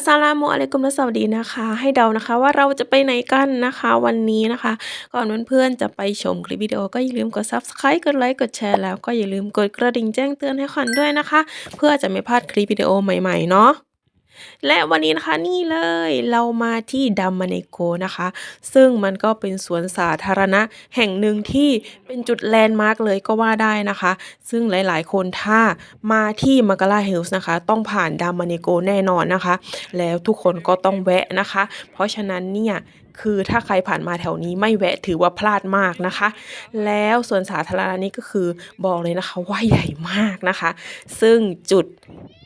สสลามุอะลัยกุมและสวัสดีนะคะ ให้เดานะคะว่าเราจะไปไหนกันนะคะ วันนี้นะคะ ก่อนเพื่อนๆจะไปชมคลิปวิดีโอก็อย่าลืมกด Subscribe กดไลค์กดแชร์แล้วก็อย่าลืมกดกระดิ่งแจ้งเตือนให้ขวัญด้วยนะคะ เพื่อจะไม่พลาดคลิปวิดีโอใหม่ๆเนาะ และวันนี้นะคะนี่เลยเรามาที่ดัมมาเนโกนะคะ ซึ่งมันก็เป็นสวนสาธารณะแห่งหนึ่งที่เป็นจุดแลนด์มาร์กเลยก็ว่าได้นะคะ ซึ่งหลายๆ คนถ้ามาที่มังกาลาเฮลส์นะคะ ต้องผ่านดัมมาเนโกแน่นอนนะคะ แล้วทุกคนก็ต้องแวะนะคะ เพราะฉะนั้นเนี่ยคือถ้าใครผ่านมาแถวนี้ไม่แวะถือว่าพลาดมากนะคะ แล้วสวนสาธารณะนี้ก็คือบอกเลยนะคะว่าใหญ่มากนะคะ ซึ่งจุด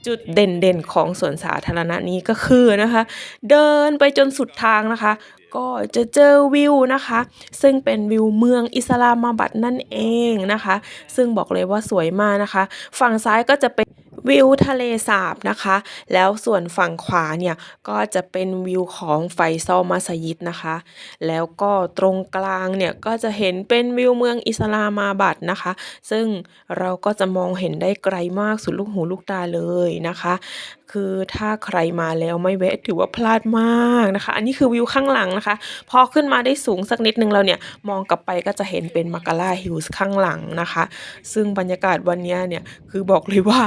จุดเด่นๆของสวนสาธารณะนี้ก็คือนะคะ เดินไปจนสุดทางนะคะ ก็จะเจอวิวนะคะ ซึ่งเป็นวิวเมืองอิสลามาบัดนั่นเองนะคะ ซึ่งบอกเลยว่าสวยมากนะคะ ฝั่งซ้ายก็จะเป็น วิวทะเลสาบนะคะ แล้วส่วนฝั่งขวาเนี่ยก็จะเป็นวิวของไฟซอลมัสยิดนะคะ แล้วก็ตรงกลางเนี่ยก็จะเห็นเป็นวิวเมืองอิสลามาบัดนะคะ ซึ่งเราก็จะมองเห็นได้ไกลมากสุดลูกหูลูกตาเลยนะคะ คือถ้าใครมาแล้วไม่แวะถือว่าพลาดมากนะคะ อันนี้คือวิวข้างหลังนะคะ พอขึ้นมาได้สูงสักนิดนึงแล้วเนี่ยมองกลับไปก็จะเห็นเป็นมาการาฮิลส์ข้างหลังนะคะ ซึ่งบรรยากาศวันนี้เนี่ยคือบอกเลยว่า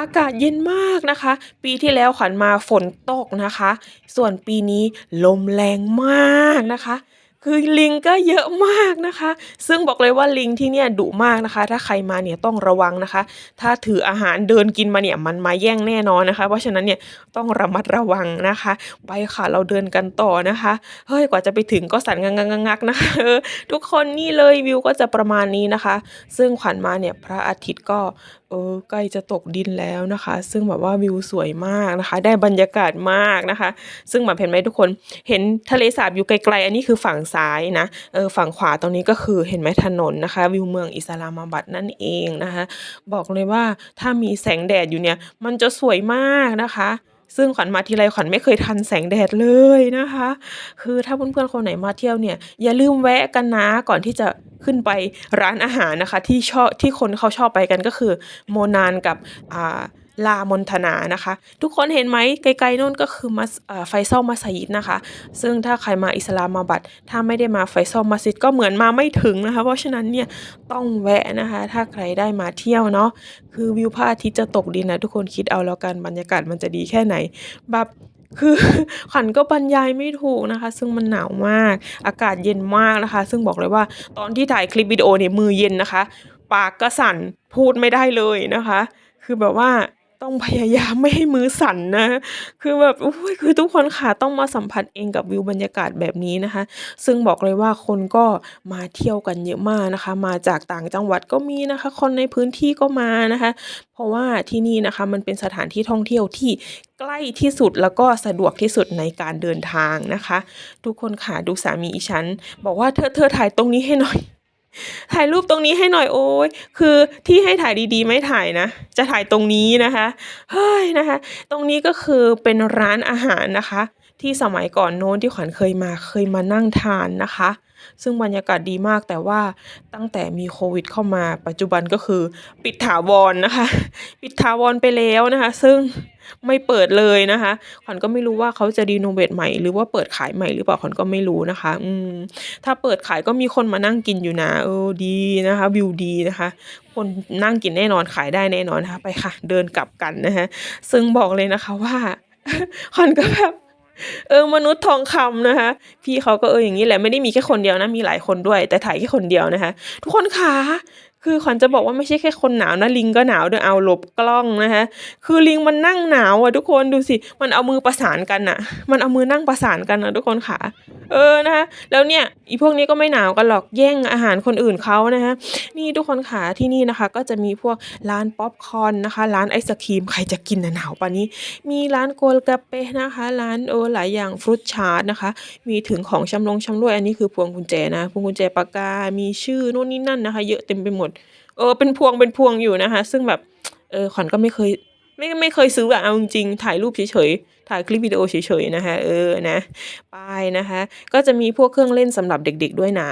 อากาศเย็นมากนะคะ ปีที่แล้วขวัญมาฝนตกนะคะ ส่วนปีนี้ลมแรงมากนะคะ คือลิงก็เยอะมากนะคะ ซึ่งบอกเลยว่าลิงที่เนี่ยดุมากนะคะ ถ้าใครมาเนี่ยต้องระวังนะคะ ถ้าถืออาหารเดินกินมาเนี่ยมันมาแย่งแน่นอนนะคะ เพราะฉะนั้นเนี่ยต้องระมัดระวังนะคะ ไปค่ะเราเดินกันต่อนะคะ เฮ้ยกว่าจะไปถึงก็สั่นงักงักงักงักนะคะทุกคนนี่เลยวิวก็จะประมาณนี้นะคะ ซึ่งขวัญมาเนี่ยพระอาทิตย์ก็เออใกล้จะตกดินแล้วนะคะ ซึ่งแบบว่าวิวสวยมากนะคะ ได้บรรยากาศมากนะคะ ซึ่งแบบเห็นไหมทุกคนเห็นทะเลสาบอยู่ไกลๆอันนี้คือฝั่งซ้ายนะเออฝั่งขวาตรงนี้ก็คือเห็นไหมถนนนะคะ วิวเมืองอิสลามาบัดนั่นเองนะคะ บอกเลยว่าถ้ามีแสงแดดอยู่เนี่ย มันจะสวยมากนะคะซึ่งขวัญมาทีไรขวัญไม่เคยทันแสงแดดเลยนะคะ คือถ้าเพื่อนๆคนไหนมาเที่ยวเนี่ย อย่าลืมแวะกันนะก่อนที่จะขึ้นไปร้านอาหารนะคะ ที่ชอบที่คนเขาชอบไปกันก็คือ โมนานกับอ่า ลามนธนานะคะ ทุกคนเห็นไหมไกลๆนู่นก็คือมัสไฟซอลมัสยิดนะคะ ซึ่งถ้าใครมาอิสลามมาบัดถ้าไม่ได้มาไฟซอลมัสยิดก็เหมือนมาไม่ถึงนะคะ เพราะฉะนั้นเนี่ยต้องแวะนะคะ ถ้าใครได้มาเที่ยวเนาะคือวิวพระอาทิตย์จะตกดินนะทุกคนคิดเอาแล้วกันบรรยากาศมันจะดีแค่ไหนแบบคือขวัญก็บรรยายไม่ถูกนะคะ ซึ่งมันหนาวมาก อากาศเย็นมากนะคะ ซึ่งบอกเลยว่าตอนที่ถ่ายคลิปวิดีโอเนี่ยมือเย็นนะคะ ปากก็สั่นพูดไม่ได้เลยนะคะ คือแบบว่า ต้องพยายามไม่ให้มือสั่นนะ คือแบบโอ้ยคือทุกคนค่ะต้องมาสัมผัสเองกับวิวบรรยากาศแบบนี้นะคะ ซึ่งบอกเลยว่าคนก็มาเที่ยวกันเยอะมากนะคะ มาจากต่างจังหวัดก็มีนะคะ คนในพื้นที่ก็มานะคะ เพราะว่าที่นี่นะคะมันเป็นสถานที่ท่องเที่ยวที่ใกล้ที่สุดแล้วก็สะดวกที่สุดในการเดินทางนะคะ ทุกคนค่ะดูสามีอีฉัน บอกว่าเธอเธอถ่ายตรงนี้ให้หน่อย ถ่ายรูปตรงนี้ให้หน่อยโอ้ยคือที่ให้ถ่ายดีๆ ไม่ถ่ายนะ จะถ่ายตรงนี้นะคะเฮ้ยนะคะ ตรงนี้ก็คือเป็นร้านอาหารนะคะ ที่สมัยก่อนโน้นที่ขวัญเคยมาเคยมานั่งทานนะคะ ซึ่งบรรยากาศดีมากแต่ว่าตั้งแต่มีโควิดเข้ามาปัจจุบันก็คือปิดถาวรนะคะ ปิดถาวรไปแล้วนะคะ ซึ่งไม่เปิดเลยนะคะขวัญก็ไม่รู้ว่าเขาจะรีโนเวทใหม่หรือว่าเปิดขายใหม่หรือเปล่าขวัญก็ไม่รู้นะคะ อืม ถ้าเปิดขายก็มีคนมานั่งกินอยู่นะเออดีนะคะ วิวดีนะคะ คนนั่งกินแน่นอนขายได้แน่นอนนะคะ ไปค่ะ เดินกลับกันนะคะซึ่งบอกเลยนะคะว่าขวัญก็แบบ เออมนุษย์ทองคำนะคะ พี่เขาก็เอออย่างนี้แหละไม่ได้มีแค่คนเดียวนะมีหลายคนด้วย แต่ถ่ายแค่คนเดียวนะคะ ทุกคนคะ คือขวัญจะบอกว่าไม่ใช่แค่คนหนาวนะลิงก็หนาวด้วยเอาหลบกล้องนะคะคือลิงมันนั่งหนาวอะทุกคนดูสิมันเอามือประสานกันอะ มันเอามือนั่งประสานกันนะทุกคนค่ะ เออนะคะแล้วเนี่ยอีพวกนี้ก็ไม่หนาวกันหรอกแย่งอาหารคนอื่นเขานะคะนี่ทุกคนค่ะที่นี่นะคะ ก็จะมีพวกร้านป๊อปคอร์นนะคะร้านไอศครีมใครจะกินนหนาวปานนี้ มีร้านโกลกาเปนะคะ ร้านโอหลายอย่างฟรุตชาร์ตนะคะ มีถึงของชำลงชำร่วยอันนี้คือพวงกุญแจนะพวงกุญแจปากกา มีชื่อโน่นนี่นั่นนะคะ เยอะเต็มไปหมดเออเป็นพวงเป็นพวงอยู่นะคะ ซึ่งแบบเออขวัญก็ไม่เคยไม่ไม่เคยซื้ออะเอาจริงถ่ายรูปเฉยๆ ถ่ายคลิปวิดีโอเฉยๆนะคะเออนะป้ายนะคะ ก็จะมีพวกเครื่องเล่นสำหรับเด็กๆด้วยนะ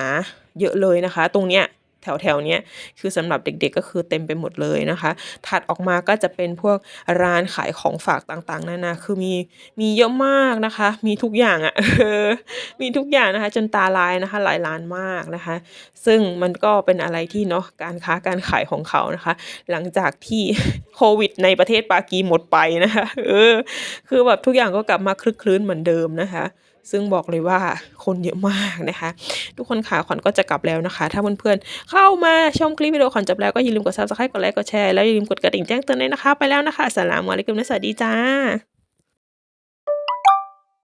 เยอะเลยนะคะ ตรงเนี้ย แถวแถวๆเนี้ยคือสำหรับเด็กๆก็คือเต็มไปหมดเลยนะคะ ถัดออกมาก็จะเป็นพวกร้านขายของฝากต่างๆนานาคือมีมีเยอะมากนะคะ มีทุกอย่างอะ่ะมีทุกอย่างนะคะ จนตาลายนะคะ หลายร้านมากนะคะ ซึ่งมันก็เป็นอะไรที่เนาะการค้าการขายของเขานะคะ หลังจากที่โควิด ในประเทศปากีหมดไปนะคะเออคือแบบทุกอย่างก็กลับมาคลึกคลื้นเหมือนเดิมนะคะ ซึ่งบอกเลยว่าคนเยอะมากนะคะ ทุกคนค่ะขวัญก็จะกลับแล้วนะคะ ถ้าเพื่อนๆเข้ามาชมคลิปวิดีโอขวัญจบแล้วก็อย่าลืมกด subscribe กดไลค์กดแชร์แล้วอย่าลืมกดกระดิ่งแจ้งเตือนด้วยนะคะ ไปแล้วนะคะสลามุอะลิกุมและสวัสดีจ้า